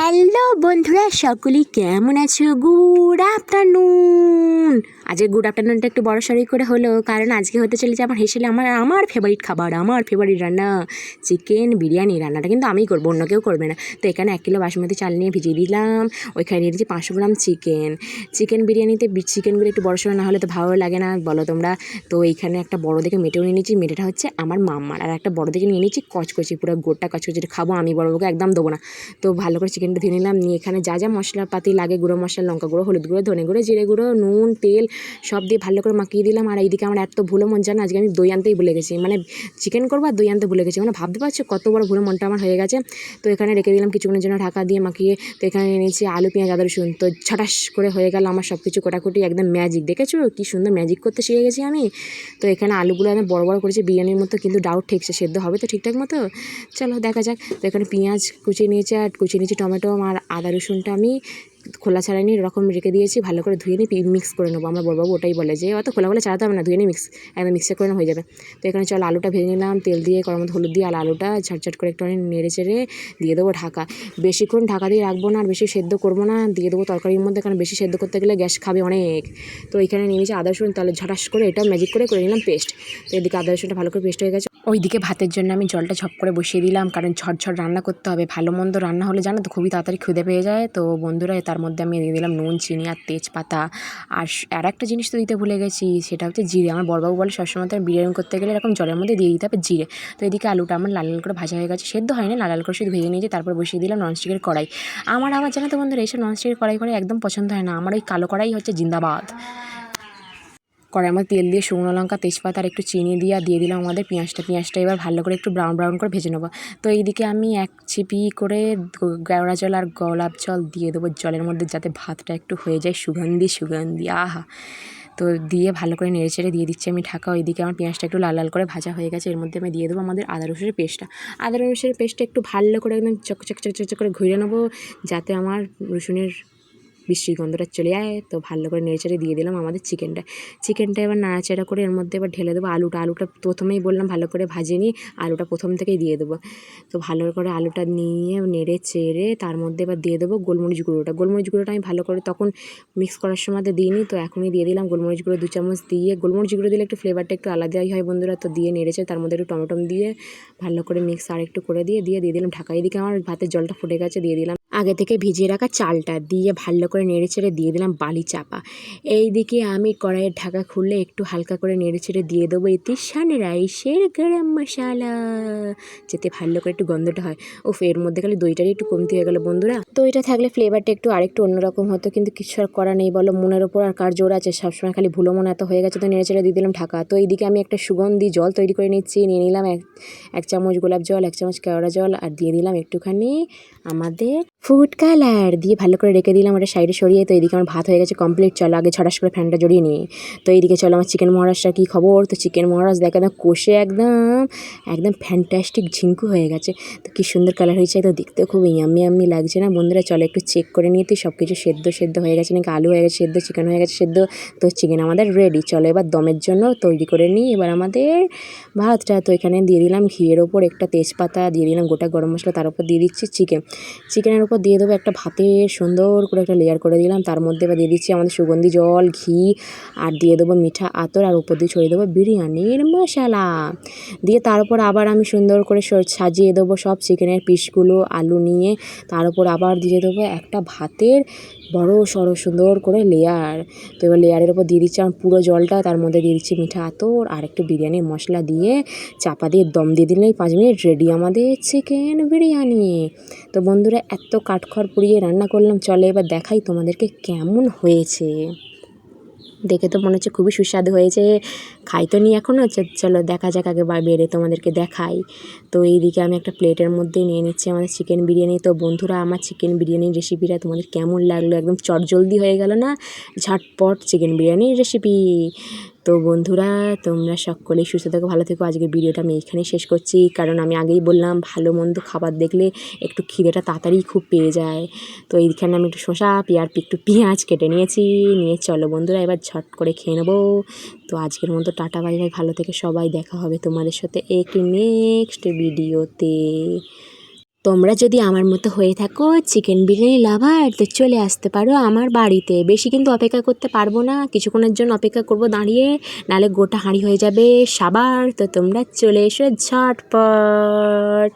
Hello বন্ধুরা সকলেই কেমন আছো? Good afternoon. আজকে গুড আফটারনুনটা একটু বড় সড়ই করে হলো কারণ আজকে হতে চলেছে আমার হেসেলে আমার আমার ফেভারিট খাবার, আমার ফেভারিট রান্না। চিকেন বিরিয়ানি, রান্নাটা কিন্তু আমিই করব, অন্য কেউ করবে না। তো এখানে এক কিলো বাসমতি চাল নিয়ে ভিজিয়ে দিলাম, ওইখানে নিয়ে দিয়েছি পাঁচশো গ্রাম চিকেন চিকেন বিরিয়ানিতে চিকেনগুলো একটু বড় সড়ো না হলে তো ভালো লাগে না, বলো তোমরা। তো এইখানে একটা বড় দেখে মেটেও নিয়ে নিয়েছি, মেটেটা হচ্ছে আমার মাম্মার। আর একটা বড় দেখে নিয়ে নিয়েছি কচকচি, পুরো গোটা কচকচি খাব আমি বড় বউকে একদম দেবো না। তো ভালো করে চিকেনটা ধুয়ে নিলাম, নিয়ে এখানে যা যা মশলাপাতি লাগে, গুঁড়ো মশলা, লঙ্কা গুঁড়ো, হলুদ গুঁড়ো, ধনে গুঁড়ো, জিরে গুঁড়ো, নুন, তেল সব দিয়ে ভালো করে মাখিয়ে দিলাম। আর এইদিকে আমার এত ভুলো মন, জানো, আজকে আমি দই আনতেই ভুলে গেছি। মানে চিকেন করব আর দই আনতে ভুলে গেছি। মানে ভাবতে পারছ কত বড় ভুলো মনটা আমার হয়ে গেছে। তো এখানে রেখে দিলাম কিছুক্ষণের জন্য ঢাকা দিয়ে মাখিয়ে। তো এখানে এনেছি আলু, পেঁয়াজ, আদা, রসুন। তো ছটাস করে হয়ে গেল আমার সব কিছু কোটাকুটি, একদম ম্যাজিক দেখেছ? কি সুন্দর ম্যাজিক করতে শিখে গেছি আমি। তো এখানে আলুগুলো একদম বড় বড় করেছি, বিরিয়ানির মতো, কিন্তু ডাউট ঠিকছে, সেদ্ধ হবে তো ঠিকঠাক মতো। চলো দেখা যাক। তো এখানে পেঁয়াজ কুচিয়ে নিয়েছি আর কুচিয়ে নিয়েছি টমেটো আর আদা, রসুনটা আমি। খোলা ছাড়াই নিয়ে এরকম রেখে দিয়েছি, ভালো করে ধুয়ে নিয়ে মিক্স করে নেব। আমার বড়বাবু ওটাই বলে যে, অত খোলা খোলা চালাতে হবে না, ধুয়ে নিয়ে মিক্স একদম মিক্সার করে হয়ে যাবে। তো এখানে চল আলুটা ভেজে নিলাম, তেল দিয়ে মধ্যে হলুদ দিয়ে আর আলুটা ঝটঝট করে একটু নেড়ে চেড়ে দিয়ে দেবো ঢাকা। বেশিক্ষণ ঢাকা দিয়ে রাখব না, আর বেশি সেদ্ধ করব না, দিয়ে দেবো তরকারির মধ্যে, কারণ বেশি সেদ্ধ করতে গেলে গ্যাস খাবে অনেক। তো এখানে নিয়ে নিয়েছি আদা রসুন, তাহলে ঝটাস করে এটা ম্যাজিক করে করে নিলাম পেস্ট তো এদিকে আদা রসুনটা ভালো করে পেস্ট হয়ে গেছে। ওইদিকে ভাতের জন্য আমি জলটা ঝপ করে বসিয়ে দিলাম, কারণ ঝটঝট রান্না করতে হবে, ভালো মন্দ রান্না হলে জানো তো খুবই তাড়াতাড়ি খুদে পেয়ে যায়। তো বন্ধুরা, তার মধ্যে আমি দিয়ে দিলাম নুন, চিনি আর তেজপাতা। আর আর একটা জিনিস তো দিতে ভুলে গেছি, সেটা হচ্ছে জিরে। আমার বড়বাবু বলে সবসময় তো বিরিয়ানি করতে গেলে এরকম জলের মধ্যে দিয়ে দিতে হবে জিরে। তো এদিকে আলুটা আমার লাল লাল করে ভাজা হয়ে গেছে, সেদ্ধ হয়নি, লাল লাল করে শুধু ভেজে নিয়েছি, তারপর বসিয়ে দিলাম ননস্টিকের কড়াই। আমার আমার জানো তো বন্ধুরা, এইসব ননস্টিকের কড়াই করে একদম পছন্দ হয় না। আমার ওই কালো কড়াই হচ্ছে জিন্দাবাদ। কড়াইয়ের মধ্যে তেল দিয়ে শুকনো লঙ্কা, তেজপাতা আর একটু চিনি দিয়ে দিয়ে দিলাম আমাদের পেঁয়াজটা। পেঁয়াজটা এবার ভালো করে একটু ব্রাউন ব্রাউন করে ভেজে নেব। তো এইদিকে আমি এক ছিপি করে গ- কেওড়া জল আর গোলাপ জল দিয়ে দেবো জলের মধ্যে যাতে ভাতটা একটু হয়ে যায় সুগন্ধি সুগন্ধি, আহা। তো দিয়ে ভালো করে নেড়ে চেড়ে দিয়ে দিচ্ছি আমি ঢাকা। ওইদিকে আমার পেঁয়াজটা একটু লাল লাল করে ভাজা হয়ে গেছে। এর মধ্যে আমি দিয়ে দেবো আমাদের আদা রসুনের পেস্টটা। আদা রসুনের পেস্টটা একটু ভালো করে একদম চক চক চক চক করে ঘুরে নেব যাতে আমার রসুনের বৃষ্টির গন্ধটা চলে যায় তো ভালো করে নেড়েচেড়ে দিয়ে দিলাম আমাদের চিকেনটা চিকেনটা এবার নাড়াচাড়া করে এর মধ্যে এবার ঢেলে দেবো আলুটা। আলুটা প্রথমেই বললাম ভালো করে ভাজে নিই আলুটা প্রথম থেকেই দিয়ে দেবো। তো ভালো করে আলুটা নিয়ে নেড়ে চেড়ে তার মধ্যে এবার দিয়ে দেবো গোলমরিচ গুঁড়োটা। গোলমরিচ গুঁড়োটা আমি ভালো করে তখন মিক্স করার সময় তো দিইনি, তো এখনই দিয়ে দিলাম গোলমরিচ গুঁড়ো দু চামচ দিয়ে। গোলমরিচ গুঁড়ো দিলে একটু ফ্লেভারটা একটু আলাদাই হয় বন্ধুরা, তো দিয়ে নেড়েছে তার মধ্যে একটু টমেটো দিয়ে ভালো করে মিক্স আর একটু করে দিয়ে দিয়ে দিয়ে দিলাম। ঢাকা এদিকে আমার ভাতের জলটা ফুটে গেছে, দিয়ে দিলাম। আগে থেকে ভিজিয়ে রাখা চালটা দিয়ে ভালো করে নেড়ে চেড়ে দিয়ে দিলাম বালি চাপা। এই দিকে আমি কড়াইয়ের ঢাকা খুললে একটু হালকা করে নেড়ে চেড়ে দিয়ে দেবো এতে সানরাইসের গরম মশলা, যাতে ভালো করে একটু গন্ধটা হয়। ও এর মধ্যে খালি দইটারই একটু কমতি হয়ে গেল বন্ধুরা। দইটা থাকলে ফ্লেভারটা একটু আরেকটু অন্যরকম হতো, কিন্তু কিছু আর করা নেই বলো, মনের ওপর আর কার জোর আছে? সবসময় খালি ভুলো মনে এত হয়ে গেছে তো নেড়ে চেড়ে দিয়ে দিলাম ঢাকা। তো এইদিকে আমি একটা সুগন্ধি জল তৈরি করে নিচ্ছি, নিয়ে নিলাম এক এক চামচ গোলাপ জল, এক চামচ কেওড়া জল, আর দিয়ে দিলাম একটুখানি আমাদের ফুড কালার দিয়ে ভালো করে রেখে দিলাম, ওটা সাইডে সরিয়ে, তো এদিকে আমার ভাত হয়ে গেছে কমপ্লিট চলো আগে ছটাস করে ফ্যানটা জড়িয়ে নিয়ে তো এইদিকে চলো আমার চিকেন মহারাজটা কী খবর? তো চিকেন মহারাজ দেখে একদম কষে একদম একদম ফ্যান্টাস্টিক ঝিঙ্কু হয়ে গেছে। তো কী সুন্দর কালার হয়েছে, তো দেখতেও খুব ইয়াম্মি ইয়াম্মি লাগছে না? বন্ধুরা, চলো একটু চেক করে নিয়ে তুই সব কিছু সেদ্ধ সেদ্ধ হয়ে গেছে নাকি? আলু হয়ে গেছে সেদ্ধ চিকেন হয়ে গেছে সেদ্ধ। তো চিকেন আমাদের রেডি চলো এবার দমের জন্য তৈরি করে নিই। এবার আমাদের ভাতটা, তো এখানে দিয়ে দিলাম ঘিয়ের ওপর একটা তেজপাতা, দিয়ে দিলাম গোটা গরম মশলা, তার উপর দিয়ে দিচ্ছি চিকেন চিকেনের উপর দিয়ে দেবো একটা ভাতে সুন্দর করে একটা লেয়ার করে দিলাম। তার মধ্যে এবার দিয়ে দিচ্ছি আমাদের সুগন্ধি জল, ঘি, আর দিয়ে দেবো মিঠা আতর, আর উপর দিয়ে ছড়িয়ে দেবো বিরিয়ানির মশলা। দিয়ে তারপর আবার আমি সুন্দর করে সাজিয়ে দেবো সব চিকেনের পিসগুলো, আলু নিয়ে। তার উপর আবার দিয়ে দেবো একটা ভাতের বড় সড়ো সুন্দর করে লেয়ার তো এবার লেয়ারের উপর দিয়ে দিচ্ছি আমার পুরো জলটা, তার মধ্যে দিয়ে দিচ্ছি মিঠা আতর, আর একটু বিরিয়ানির মশলা দিয়ে চাপা দিয়ে দম দিয়ে দিলেই পাঁচ মিনিট রেডি আমাদের চিকেন বিরিয়ানি। তো বন্ধুরা, এত কাঠখড় পুড়িয়ে রান্না করলাম। চলে এবার দেখাই তোমাদেরকে কেমন হয়েছে। দেখে তো মনে হচ্ছে খুবই সুস্বাদু হয়েছে। খাই তো নি এখনও চলো দেখা যাক আগে বেড়ে তোমাদেরকে দেখাই। তো এইদিকে আমি একটা প্লেটের মধ্যে নিয়ে নিচ্ছি আমাদের চিকেন বিরিয়ানি। তো বন্ধুরা, আমার চিকেন বিরিয়ানির রেসিপিটা তোমাদের কেমন লাগল? একদম চটজলদি হয়ে গেল না? ঝটপট চিকেন বিরিয়ানির রেসিপি তো বন্ধুরা, তোমরা সকলেই সুস্থ থেকো, ভালো থেকো। আজকের ভিডিওটা আমি এখানেই শেষ করছি। কারণ আমি আগেই বললাম, ভালো মন্দ খাবার দেখলে একটু খিদেটা তাড়াতাড়ি খুব পেয়ে যায়। তো এইখানে আমি একটু শসা, পেঁয়াজ, একটু পেঁয়াজ কেটে নিয়েছি। নিয়ে চলো বন্ধুরা, এবার ঝট করে খেয়ে নেব। তো আজকের মতো টাটা, বাই ভালো থেকে সবাই। দেখা হবে তোমাদের সাথে একটি নেক্সট ভিডিওতে। তোমরা যদি আমার মতো হয়ে থাকো চিকেন বিরিয়ানি লাভার তো চলে আসতে পারো আমার বাড়িতে। বেশি কিন্তু অপেক্ষা করতে পারব না। কিছুক্ষণের জন্য অপেক্ষা করব দাঁড়িয়ে, নালে গোটা হাঁড়ি হয়ে যাবে সাবার। তো তোমরা চলে এসো ঝটপট।